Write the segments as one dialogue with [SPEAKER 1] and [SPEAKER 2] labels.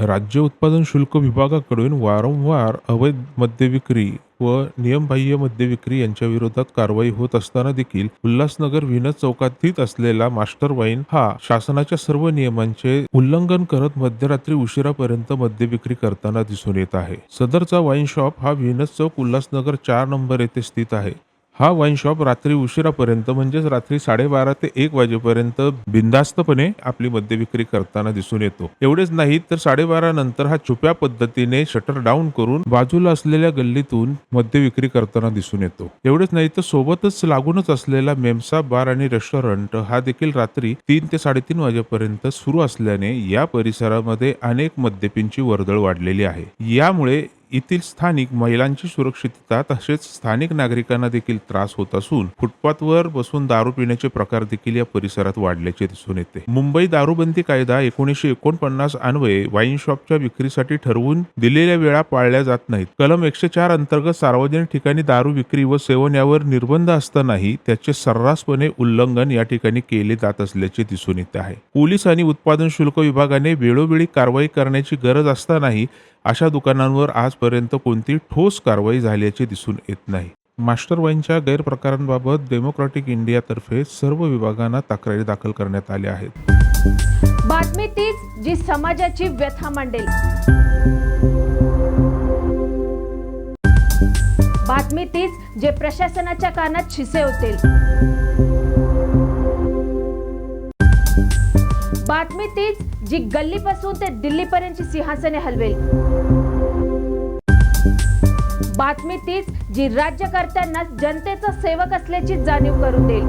[SPEAKER 1] राज्य उत्पादन शुल्क विभागाकडून वारंवार अवैध मद्य विक्री व नियमबाह्य मद्य विक्री यांच्या विरोधात कारवाई होत असताना देखील उल्हासनगर व्हीनस चौकात असलेला मास्टर वाईन हा शासनाच्या सर्व नियमांचे उल्लंघन करत मध्यरात्री उशिरापर्यंत मद्य विक्री करताना दिसून येत आहे. सदरचा वाईन शॉप हा विनस चौक उल्हासनगर चार नंबर येथे स्थित आहे. हा वाईन शॉप रात्री उशिरापर्यंत म्हणजेच रात्री साडेबारा ते एक वाजेपर्यंत बिनधास्तपणे आपली मद्य विक्री करताना दिसून येतो. एवढेच नाही तर साडेबारा नंतर हा छुप्या पद्धतीने शटर डाऊन करून बाजूला असलेल्या गल्लीतून मद्य विक्री करताना दिसून येतो. एवढेच नाही तर सोबतच लागूनच असलेला मेमसा बार आणि रेस्टॉरंट हा देखील रात्री तीन ते साडेतीन वाजेपर्यंत सुरू असल्याने या परिसरामध्ये अनेक मद्यपींची वर्दळ वाढलेली आहे. यामुळे येथील स्थानिक महिलांची सुरक्षितता तसेच स्थानिक नागरिकांना देखील त्रास होत असून फुटपाथवर बसून दारू पिण्याचे प्रकार देखील या परिसरात वाढल्याचे दिसून येते. मुंबई दारूबंदी कायदा एकोणीसशे एकोणपन्नास अन्वये वाईन शॉपच्या विक्रीसाठी ठरवून दिलेल्या वेळा पाळल्या जात नाहीत. कलम एकशे चार अंतर्गत सार्वजनिक ठिकाणी दारू विक्री व सेवन यावर निर्बंध असतानाही त्याचे सर्रासपणे उल्लंघन या ठिकाणी केले जात असल्याचे दिसून येत आहे. पोलीस आणि उत्पादन शुल्क विभागाने वेळोवेळी कारवाई करण्याची गरज असतानाही अशा दुकानांवर आज आजपर्यंत कोणती ठोस कारवाई झाल्याचे दिसून येत नाही. मास्टर वाईनच्या गैरप्रकारांबाबत डेमोक्रॅटिक इंडियातर्फे सर्व विभागांना तक्रारी दाखल करण्यात आल्या आहेत.
[SPEAKER 2] बातमी तीच जी समाजाची व्यथा मांडेल. बातमी तीच जे प्रशासनाच्या कानात शिसे होतील बातमी तीच जी गल्लीपासून ते दिल्लीपर्यंतची सिंहासने हलवेल. बातमी तीच जी राज्यकर्त्यांना जनतेचा सेवक असल्याची जाणीव करून देईल.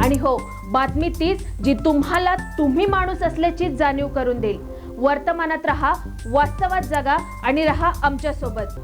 [SPEAKER 2] आणि हो बातमी तीच जी तुम्हाला तुम्ही माणूस असल्याची जाणीव करून देईल. वर्तमानात रहा वास्तवात जगा आणि रहा आमच्यासोबत